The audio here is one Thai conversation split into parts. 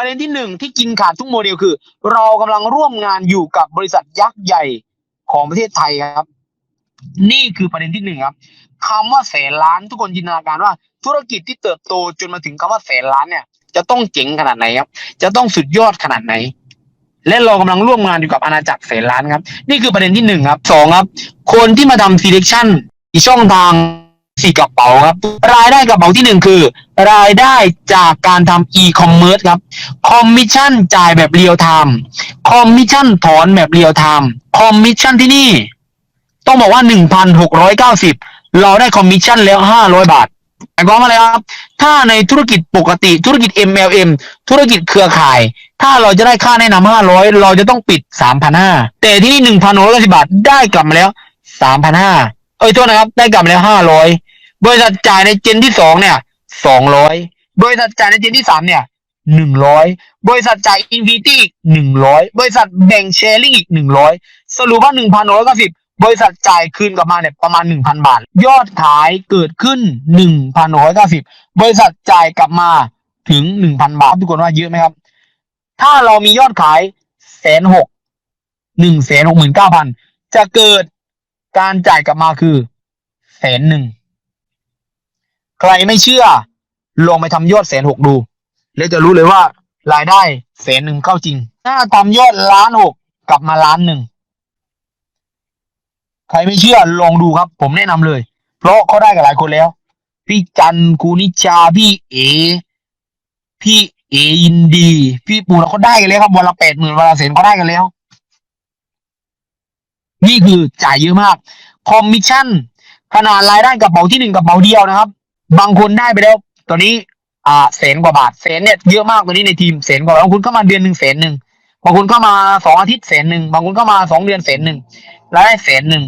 ประเด็นที่หนึ่งที่กินขาดทุกโมเดลคือ เรากำลังร่วมงานอยู่กับบริษัทยักษ์ใหญ่ของประเทศไทยครับ นี่คือประเด็นที่หนึ่งครับคำว่าแสนล้านทุกคนจินตนาการว่า ธุรกิจที่เติบโตจนมาถึงคำว่าแสนล้านเนี่ย จะต้องเจ๋งขนาดไหนครับ จะต้องสุดยอดขนาดไหน และเรากำลังร่วมงานอยู่กับอาณาจักรแสนล้านครับ นี่คือประเด็นที่หนึ่งครับสองครับ คนที่มาทำ selection อีช่องทาง สี่กระเป๋าครับ รายได้กระเป๋าที่หนึ่งคือ รายได้จากการทำ e-commerce ครับคอมมิชชั่นจ่ายแบบเรียลไทม์คอมมิชชั่นถอนแบบเรียลไทม์คอมมิชชั่นที่นี่ ต้องบอกว่าหนึ่งพันหกร้อยเก้าสิบเราได้คอมมิชชั่นแล้วห้าร้อยบาทหมายความว่าอะไรครับ ถ้าในธุรกิจปกติธุรกิจ MLM ธุรกิจเครือข่าย ถ้าเราจะได้ค่าแนะนำห้าร้อยเราจะต้องปิดสามพันห้าแต่ที่นี่หนึ่งพันหกร้อยสิบาทได้กลับมาแล้วสามพันห้าเอ้ยโทษนะครับ ได้กลับมาแล้วห้าร้อย บริษัทจ่ายในเจนที่สองเนี่ยสองร้อยบริษัทจ่ายในเจนที่สามเนี่ยหนึ่งร้อยบริษัทจ่ายอินฟิตี้หนึ่งร้อยบริษัทแบ่งแชร์ลิงอีกหนึ่งร้อยสรุปว่าหนึ่งพันร้อยเก้าสิบบริษัทจ่ายคืนกลับมาเนี่ยประมาณหนึ่งพันบาท ยอดขายเกิดขึ้นหนึ่งพันร้อยเก้าสิบบริษัทจ่ายกลับมาถึงหนึ่งพันบาททุกคนว่าเยอะไหมครับ ถ้าเรามียอดขายแสนหกหนึ่งแสนหกหมื่นเก้าพันจะเกิดการจ่ายกลับมาคือแสนหนึ่ง ใครไม่เชื่อ ลองไปทำยอดแสนหกดู แล้วจะรู้เลยว่ารายได้แสนหนึ่งเข้าจริง ถ้าทำยอดล้านหกกลับมาล้านหนึ่งใครไม่เชื่อลองดูครับ ผมแนะนำเลย เพราะเขาได้กับหลายคนแล้ว พี่จันครูนิชาพี่เอ พี่เอยินดี พี่ปูแล้วเขาได้กันแล้วครับวันละแปดหมื่นวันละแสนเขาได้กันแล้ว นี่คือจ่ายเยอะมาก คอมมิชชั่นขนาดรายได้กระเป๋าที่หนึ่งกระเป๋าเดียวนะครับ บางคนได้ไปแล้วตัวนี้อ่าแสนกว่าบาทแสนเนี่ยเยอะมากตัวนี้ในทีมแสนกว่าบาทบางคนเข้ามาเดือนหนึ่งแสนหนึ่งบางคนเข้ามาสองอาทิตย์แสนหนึ่งบางคนเข้ามาสองเดือนแสนหนึ่งรายได้แสนหนึ่ง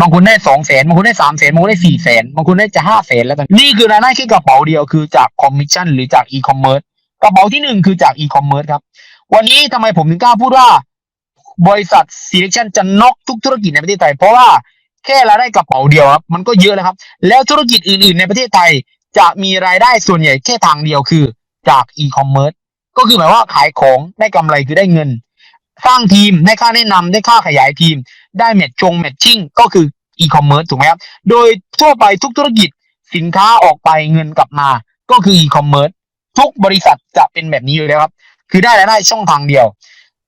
บางคนได้สองแสนบางคนได้สามแสนบางคนได้สี่แสนบางคนได้จะห้าแสนแล้วตอนนี้นี่คือรายได้แค่กระเป๋าเดียวคือจากคอมมิชชั่นหรือจากอีคอมเมิร์ซกระเป๋าที่หนึ่งคือจากอีคอมเมิร์ซครับ วันนี้ทำไมผมถึงกล้าพูดว่า บริษัท selection จะน็อกทุกธุรกิจในประเทศไทยเพราะว่า แค่เราได้กระเป๋าเดียวครับ มันก็เยอะแล้วครับ แล้วธุรกิจอื่นๆ ในประเทศไทยจะมีรายได้ส่วนใหญ่แค่ทางเดียวคือจาก e-commerce ก็คือหมายว่าขายของได้กำไรคือได้เงิน สร้างทีมได้ค่าแนะนำได้ค่าขยายทีม ได้แมทชงแมทชิ่งก็คือ e-commerce ถูกไหมครับ โดยทั่วไปทุกธุรกิจสินค้าออกไปเงินกลับมา ก็คือ e-commerce ทุกบริษัทจะเป็นแบบนี้อยู่แล้วครับ คือได้รายได้ช่องทางเดียว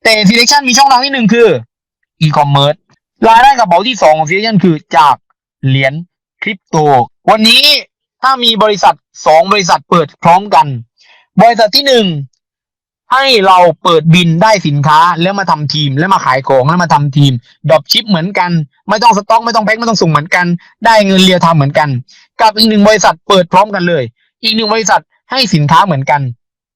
แต่ selection มีช่องทางที่หนึ่งคือ e-commerce ร รายได้กระเป๋าที่สองของ selection คือจากเหรียญคริปโต วันนี้ถ้ามีบริษัทสองบริษัทเปิดพร้อมกัน บริษัทที่หนึ่งให้เราเปิดบินได้สินค้าแล้วมาทำทีมแล้วมาขายของแล้วมาทำทีมดรอปชิปเหมือนกัน ไม่ต้องสต็อกไม่ต้องแพ็คไม่ต้องส่งเหมือนกัน ได้เงินเรียวทำเหมือนกัน กับอีกหนึ่งบริษัทเปิดพร้อมกันเลย อีกหนึ่งบริษัทให้สินค้าเหมือนกัน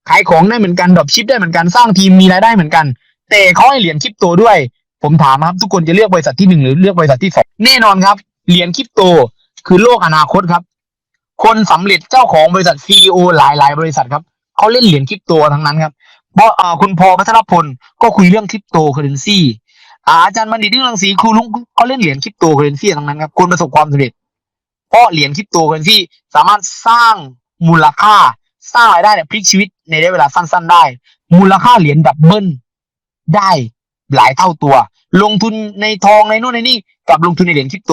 ขายของได้เหมือนกันดรอปชิปได้เหมือนกันสร้างทีมมีรายได้เหมือนกัน แต่เขาให้เหรียญคริปโตด้วย ผมถามครับทุกคนจะเลือกบริษัทที่หนึ่งหรือเลือกบริษัทที่สองแน่นอนครับ เหรียญคริปโตคือโลกอนาคตครับ คนสำเร็จเจ้าของบริษัทซีอหลายหลายๆบริษัทครับเขาเล่นเหรียญคริปโตทั้งนั้นครับเพราะคุณพอพัทรพลก็คุยเรื่องคริปโตเคอเรนซีอาจารย์บัณฑิตเรื่องรังสีครูลุงเขาเล่นเหรียญคริปโตเคอเรนซีทั้งนั้นครับคนประสบความสำเร็จ เพราะเหรียญคริปโตเคอเรนซีสามารถสร้างมูลค่าสร้างรายได้เนี่ยพลิกชีวิตในระยะเวลาสั้น ๆ ได้ มูลค่าเหรียญดับเบิลได้ หลายเท่าตัว ลงทุนในทองในนู่นในนี่กับลงทุนในเหรียญคริปโต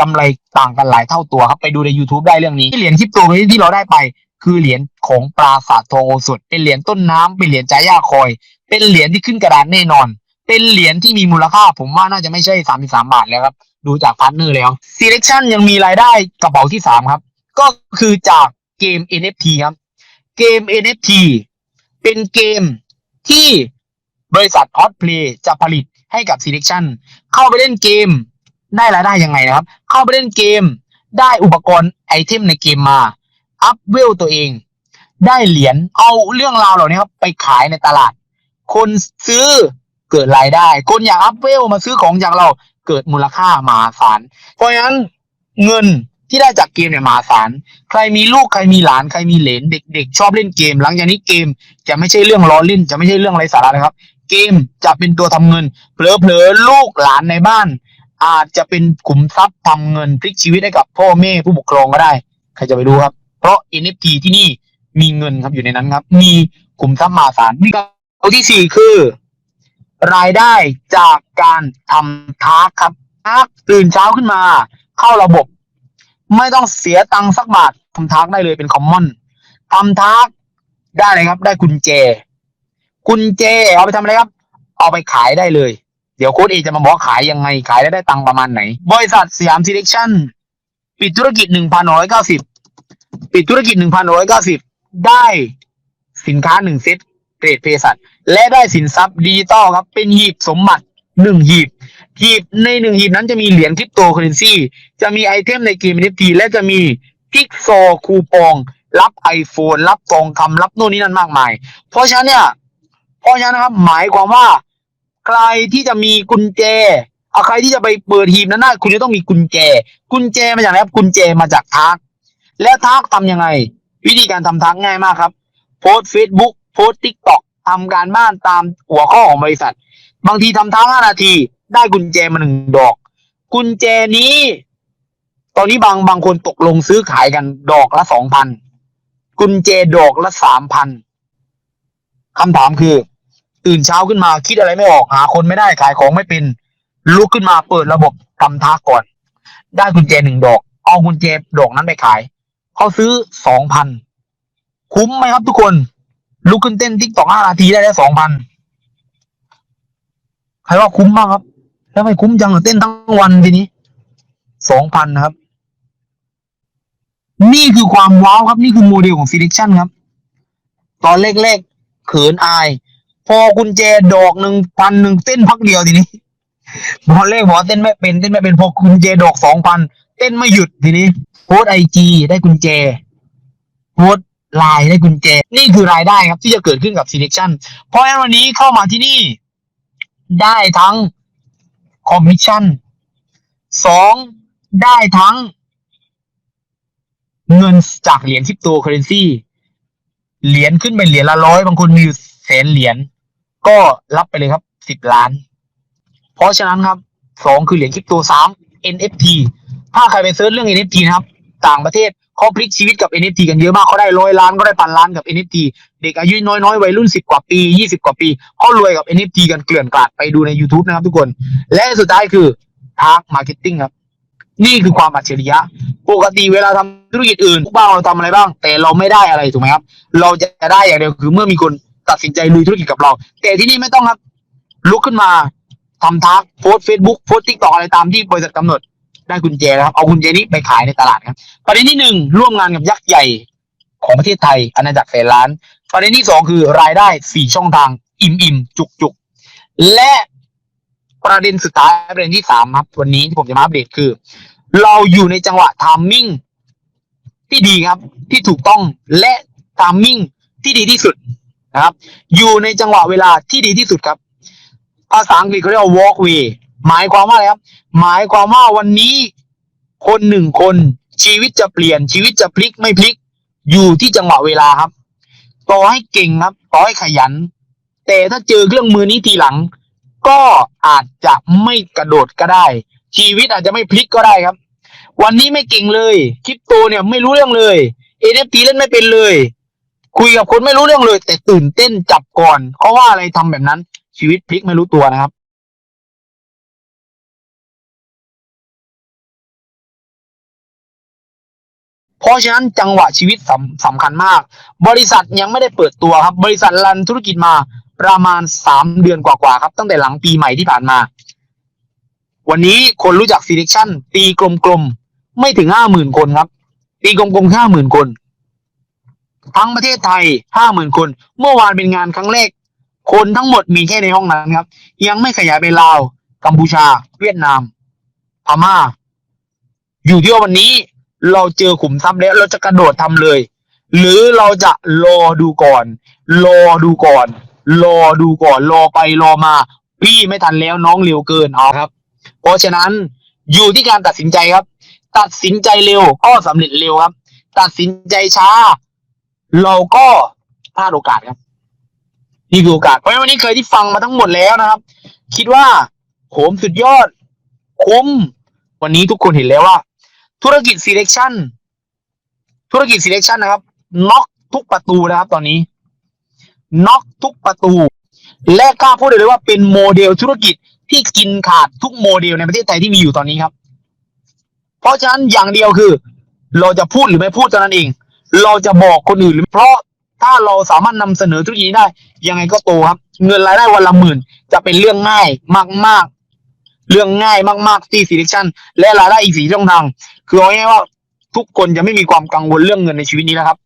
กำไรต่างกันหลายเท่าตัวครับไปดูใน YouTube ได้เรื่องนี้เหรียญคริปโตที่เราได้ไป คือเหรียญของปราสาททองโอสถเป็นเหรียญต้นน้ำเป็นเหรียญจาย่าคอย เป็นเหรียญที่ขึ้นกระดานแน่นอน เป็นเหรียญที่มีมูลค่า ผมว่าน่าจะไม่ใช่สามสิบสามบาทแล้วครับ ดูจากพาร์ทเนอร์แล้ว selection ยังมีรายได้กระเป๋าที่สามครับ ก็คือจากเกม NFT ครับ เกม NFT เป็นเกมที่ บริษัท Hot Play จะผลิตให้กับ Selection เข้าไปเล่นเกม ได้รายได้ยังไงนะครับ เข้าไปเล่นเกม ได้อุปกรณ์ไอเทมในเกมมา อัพเวลตัวเอง ได้เหรียญเอาเรื่องราวเหล่านี้ครับไปขายในตลาด คนซื้อเกิดรายได้ คนอยากอัพเวลมาซื้อของจากเราเกิดมูลค่ามหาศาลเพราะฉะนั้นเงินที่ได้จากเกมเนี่ยมหาศาล ใครมีลูกใครมีหลานใครมีเหลนเด็กๆ ชอบเล่นเกม หลังจากนี้เกมจะไม่ใช่เรื่องล้อเล่น จะไม่ใช่เรื่องไร้สาระเลยครับ เกมจะเป็นตัวทำเงิน เผลอๆลูกหลานในบ้าน อาจจะเป็นขุมทรัพย์ทำเงินพลิกชีวิตให้กับพ่อแม่ผู้ปกครองก็ได้ ใครจะไปรู้ครับ เพราะ NFT ที่นี่มีเงินครับอยู่ในนั้นครับ มีขุมทรัพย์มหาศาลนี่ก็ตัวที่สี่คือ รายได้จากการทำทาร์กครับทาร์กตื่นเช้าขึ้นมา เข้าระบบ ไม่ต้องเสียตังค์สักบาททำทาร์กได้เลยเป็นคอมมอนทำทาร์กได้เลยครับ ได้กุญแจ กุญแจเอาไปทำอะไรครับ เอาไปขายได้เลย เดี๋ยวโค้ดเอจะมาบอกขายยังไงขายได้ได้ตังค์ประมาณไหน บริษัทสยามซีเล็กชั่นปิดธุรกิจหนึ่งพันร้อยเก้าสิบปิดธุรกิจหนึ่งพันร้อยเก้าสิบได้สินค้าหนึ่งเซ็ตเกรดเภสัชและได้สินทรัพย์ดิจิตอลครับ เป็นหีบสมบัติหนึ่งหีบหีบในหนึ่งหีบนั้นจะมีเหรียญคริปโตเคอเรนซีจะมีไอเทมในเกม NFT และจะมีกิกโซคูปอง รับ iPhone รับทองคำรับโน่นนี่นั่นมากมาย เพราะฉะนั้นเนี่ย เพราะฉะนั้นนะครับ หมายความว่า ใครที่จะมีกุญแจเอาใครที่จะไปเปิดหีบนั้นได้คุณจะต้องมีกุญแจ กุญแจมาจากไหนครับกุญแจมาจากทากแล้วทากทำยังไง วิธีการทำทากง่ายมากครับ โพสเฟซบุ๊กโพสทิกตอกทำการบ้านตามหัวข้อของบริษัท บางทีทำทากห้านาที ได้กุญแจมาหนึ่งดอก กุญแจนี้ ตอนนี้บางบางคนตกลงซื้อขายกันดอกละสองพันกุญแจดอกละสามพันคำถามคือ ตื่นเช้าขึ้นมาคิดอะไรไม่ออกหาคนไม่ได้ขายของไม่เป็นลุกขึ้นมาเปิดระบบทำทักก่อน ได้กุญแจหนึ่งดอก เอากุญแจดอกนั้นไปขายเขาซื้อสองพันคุ้มไหมครับทุกคน ลุกขึ้นเต้นทิกตอกห้านาทีได้แล้วสองพันใครว่าคุ้มบ้างครับ แล้วไม่คุ้มจังเต้นทั้งวันทีนี้สองพันนะครับ นี่คือความว้าวครับ นี่คือโมเดลของ selection ครับ ตอนแรกๆเขินอาย อกุญแจดอกหนึ่งพันหนึ่งเต้นพักเดียวทีนี้ตอนแรกบอกว่าเต้นไม่เป็นเต้นไม่เป็นพอกุญแจดอกสองพันเต้นไม่หยุดทีนี้โพสไอจีได้กุญแจโพสไลน์ได้กุญแจ นี่คือรายได้ครับ ที่จะเกิดขึ้นกับ selection เพราะฉะนั้นวันนี้เข้ามาที่นี่ ได้ทั้งคอมมิชชั่นสองได้ทั้ง เงินจากเหรียญคริปโตเคอเรนซีเหรียญขึ้นไปเหรียญละร้อย บางคนมีอยู่แสนเหรียญ ก็รับไปเลยครับสิบล้าน เพราะฉะนั้นครับสองคือเหรียญคริปโตสาม NFT ถ้าใครไปเซิร์ชเรื่อง NFT นะครับ ต่างประเทศเขาพลิกชีวิตกับ NFT กันเยอะมากเขาได้ร้อยล้านก็ได้พันล้านกับ NFT เด็กอายุน้อยๆวัยรุ่นสิบกว่าปียี่สิบกว่าปีเขารวยกับ NFT กันเกลื่อนกลาดไปดูใน YouTube นะครับทุกคน และสุดท้ายคือทาร์กมาร์เก็ตติ้งครับ นี่คือความอัจฉริยะ ปกติเวลาทำธุรกิจอื่นพวกบ้างเราทำอะไรบ้าง แต่เราไม่ได้อะไรถูกไหมครับ เราจะได้อย่างเดียวคือเมื่อมีคน ตัดสินใจลุยธุรกิจกับเรา แต่ที่นี่ไม่ต้องครับ ลุกขึ้นมาทำทักโพสเฟซบุ๊กโพสทิกตอกอะไรตามที่บริษัทกำหนดได้กุญแจแล้วครับเอากุญแจนี้ไปขายในตลาดครับ ประเด็นที่หนึ่งร่วมงานกับยักษ์ใหญ่ของประเทศไทยอาณาจักรแสนล้าน ประเด็นที่สองคือรายได้สี่ช่องทาง อิ่มอิ่มจุกจุกและประเด็นสุดท้ายประเด็นที่สามครับ วันนี้ที่ผมจะมาอัปเดตคือ เราอยู่ในจังหวะทามมิ่งที่ดีครับ ที่ถูกต้องและทามมิ่งที่ดีที่สุด นะครับ อยู่ในจังหวะเวลาที่ดีที่สุดครับ ภาษาอังกฤษเขาเรียกว่า walkway หมายความว่าอะไรครับ หมายความว่าวันนี้ คนหนึ่งคนชีวิตจะเปลี่ยนชีวิตจะพลิกไม่พลิก อยู่ที่จังหวะเวลาครับ ต่อให้เก่งครับ ต่อให้ขยัน แต่ถ้าเจอเครื่องมือนี้ทีหลัง ก็อาจจะไม่กระโดดก็ได้ ชีวิตอาจจะไม่พลิกก็ได้ครับ วันนี้ไม่เก่งเลยคริปโตเนี่ยไม่รู้เรื่องเลย NFT เล่นไม่เป็นเลย คุยกับคนไม่รู้เรื่องเลย แต่ตื่นเต้นจับก่อนเพราะว่าอะไรทำแบบนั้น ชีวิตพลิกไม่รู้ตัวนะครับเพราะฉะนั้นจังหวะชีวิตสำสำคัญมาก บริษัทยังไม่ได้เปิดตัวครับ บริษัทรันธุรกิจมาประมาณสามเดือนกว่าๆครับ ตั้งแต่หลังปีใหม่ที่ผ่านมา วันนี้คนรู้จัก selection ตีกลมๆ ไม่ถึงห้าหมื่นคนครับ ตีกลมๆห้าหมื่นคน ทั้งประเทศไทยห้าหมื่นคน เมื่อวานเป็นงานครั้งแรก คนทั้งหมดมีแค่ในห้องนั้นครับ ยังไม่ขยายไปลาว กัมพูชา เวียดนามพม่า อยู่ที่ว่าวันนี้เราเจอขุมทรัพย์แล้วเราจะกระโดดทำเลย หรือเราจะรอดูก่อน รอดูก่อน รอดูก่อน รอไปรอมา พี่ไม่ทันแล้วน้องเร็วเกินเอาครับ เพราะฉะนั้นอยู่ที่การตัดสินใจครับ ตัดสินใจเร็วก็สำเร็จเร็วครับ ตัดสินใจช้า เราก็พลาดโอกาสครับนี่คือโอกาสเพราะฉะนั้นวันนี้เคยที่ฟังมาทั้งหมดแล้วนะครับ คิดว่าโหมสุดยอดคุ้มวันนี้ทุกคนเห็นแล้วว่า ธุรกิจ selection ธุรกิจ selection นะครับน็อกทุกประตูนะครับ ตอนนี้น็อกทุกประตู และกล้าพูดเลยว่าเป็นโมเดลธุรกิจที่กินขาดทุกโมเดลในประเทศไทยที่มีอยู่ตอนนี้ครับ เพราะฉะนั้นอย่างเดียวคือ เราจะพูดหรือไม่พูดเท่านั้นเอง เราจะบอกคนอื่นหรือเพราะถ้าเราสามารถนำเสนอธุรกิจได้ ยังไงก็โตครับ เงินรายได้วันละหมื่น จะเป็นเรื่องง่ายมาก ๆ เรื่องง่ายมากๆที่ selection และรายได้อีกสี่ช่องทาง คือเอาง่ายว่าทุกคนจะไม่มีความกังวลเรื่องเงินในชีวิตนี้แล้วครับ